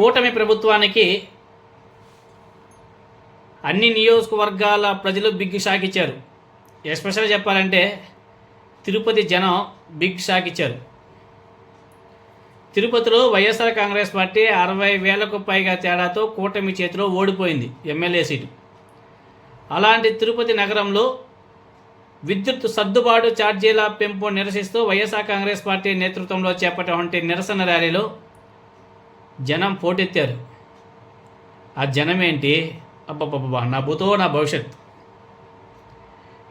కూటమి ప్రభుత్వానికి అన్ని నియోజకవర్గాల ప్రజలు బిగ్ షాక్ ఇచ్చారు. ఎస్పెషల్గా చెప్పాలంటే తిరుపతి జనం బిగ్ షాక్ ఇచ్చారు. తిరుపతిలో వైఎస్ఆర్ కాంగ్రెస్ పార్టీ అరవై వేలకు పైగా తేడాతో కూటమి చేతిలో ఓడిపోయింది ఎమ్మెల్యే సీటు. అలాంటి తిరుపతి నగరంలో విద్యుత్ సర్దుబాటు ఛార్జీల పెంపు నిరసిస్తూ వైఎస్ఆర్ కాంగ్రెస్ పార్టీ నేతృత్వంలో చేపట్టినటువంటి నిరసన ర్యాలీలో జనం పోటెత్తారు. ఆ జనం ఏంటి అబ్బబ్బబ్బా నా భూతో నా భవిష్యత్.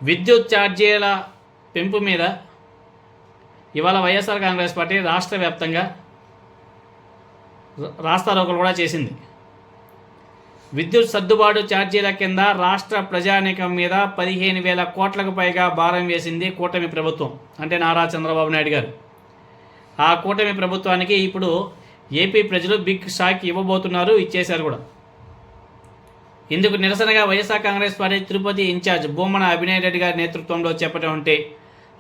విద్యుత్ ఛార్జీల పెంపు మీద ఇవాళ వైఎస్ఆర్ కాంగ్రెస్ పార్టీ రాష్ట్ర వ్యాప్తంగా రాస్తారోకలు కూడా చేసింది. విద్యుత్ సర్దుబాటు ఛార్జీల కింద రాష్ట్ర ప్రజానీకం మీద పదిహేను వేల కోట్లకు పైగా భారం వేసింది కూటమి ప్రభుత్వం. అంటే నారా చంద్రబాబు నాయుడు గారు. ఆ కూటమి ప్రభుత్వానికి ఇప్పుడు ఏపీ ప్రజలు బిగ్ షాక్ ఇవ్వబోతున్నారు ఇచ్చేశారు కూడా. ఇందుకు నిరసనగా వైఎస్ఆర్ కాంగ్రెస్ పార్టీ తిరుపతి ఇన్ఛార్జ్ బొమ్మన అభినయ్ రెడ్డి గారి నేతృత్వంలో ఉంటే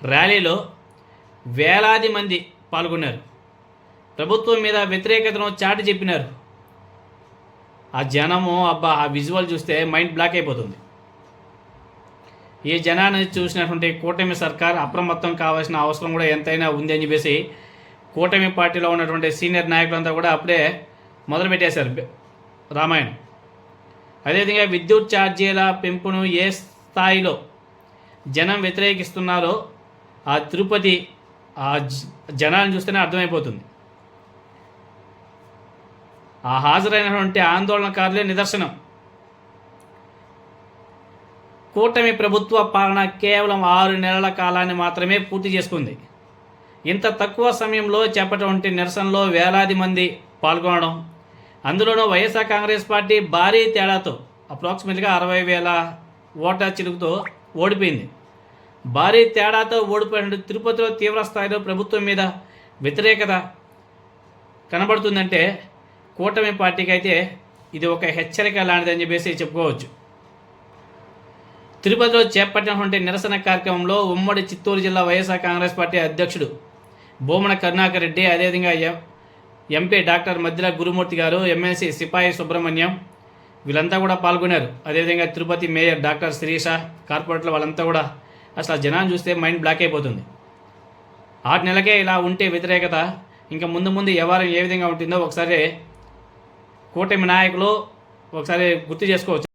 ర్యాలీలో వేలాది మంది పాల్గొన్నారు. ప్రభుత్వం మీద వ్యతిరేకతను చాటి చెప్పినారు. ఆ జనము అబ్బా ఆ విజువల్ చూస్తే మైండ్ బ్లాక్ అయిపోతుంది. ఈ జనాన్ని చూసినటువంటి కూటమి సర్కార్ అప్రమత్తం కావాల్సిన అవసరం కూడా ఎంతైనా ఉంది అని చెప్పేసి కూటమి పార్టీలో ఉన్నటువంటి సీనియర్ నాయకులంతా కూడా అప్పుడే మొదలుపెట్టేశారు రామాయణం. అదేవిధంగా విద్యుత్ ఛార్జీల పెంపును ఏ స్థాయిలో జనం వ్యతిరేకిస్తున్నారో ఆ తిరుపతి ఆ జ- జనాలను చూస్తేనే అర్థమైపోతుంది. ఆ హాజరైనటువంటి ఆందోళనకారులే నిదర్శనం. కూటమి ప్రభుత్వ పాలన కేవలం ఆరు నెలల కాలాన్ని మాత్రమే పూర్తి చేసుకుంది. ఇంత తక్కువ సమయంలో చేపట్టినటువంటి నిరసనలో వేలాది మంది పాల్గొనడం అందులోనూ వైఎస్ఆర్ కాంగ్రెస్ పార్టీ భారీ తేడాతో అప్రాక్సిమేట్గా అరవై వేల ఓటా చిలుకుతో ఓడిపోయింది. భారీ తేడాతో ఓడిపోయిన తిరుపతిలో తీవ్రస్థాయిలో ప్రభుత్వం మీద వ్యతిరేకత కనబడుతుందంటే కూటమి పార్టీకి అయితే ఇది ఒక హెచ్చరిక లాంటిదని చెప్పేసి చెప్పుకోవచ్చు. తిరుపతిలో చేపట్టినటువంటి నిరసన కార్యక్రమంలో ఉమ్మడి చిత్తూరు జిల్లా వైఎస్ఆర్ కాంగ్రెస్ పార్టీ అధ్యక్షుడు భూమన కరుణాకర్ రెడ్డి అదేవిధంగా ఎం ఎంపీ డాక్టర్ మధ్యల గురుమూర్తి గారు ఎమ్మెల్సీ సిపాయి సుబ్రహ్మణ్యం వీళ్ళంతా కూడా పాల్గొన్నారు. అదేవిధంగా తిరుపతి మేయర్ డాక్టర్ శిరీష కార్పొరేటర్లు వాళ్ళంతా కూడా అసలు ఆ జనాన్ని చూస్తే మైండ్ బ్లాక్ అయిపోతుంది. ఆరు నెలకే ఇలా ఉంటే వ్యతిరేకత ఇంకా ముందు ముందు ఎవరు ఏ విధంగా ఉంటుందో ఒకసారి కూటమి నాయకులు ఒకసారి గుర్తు చేసుకోవచ్చు.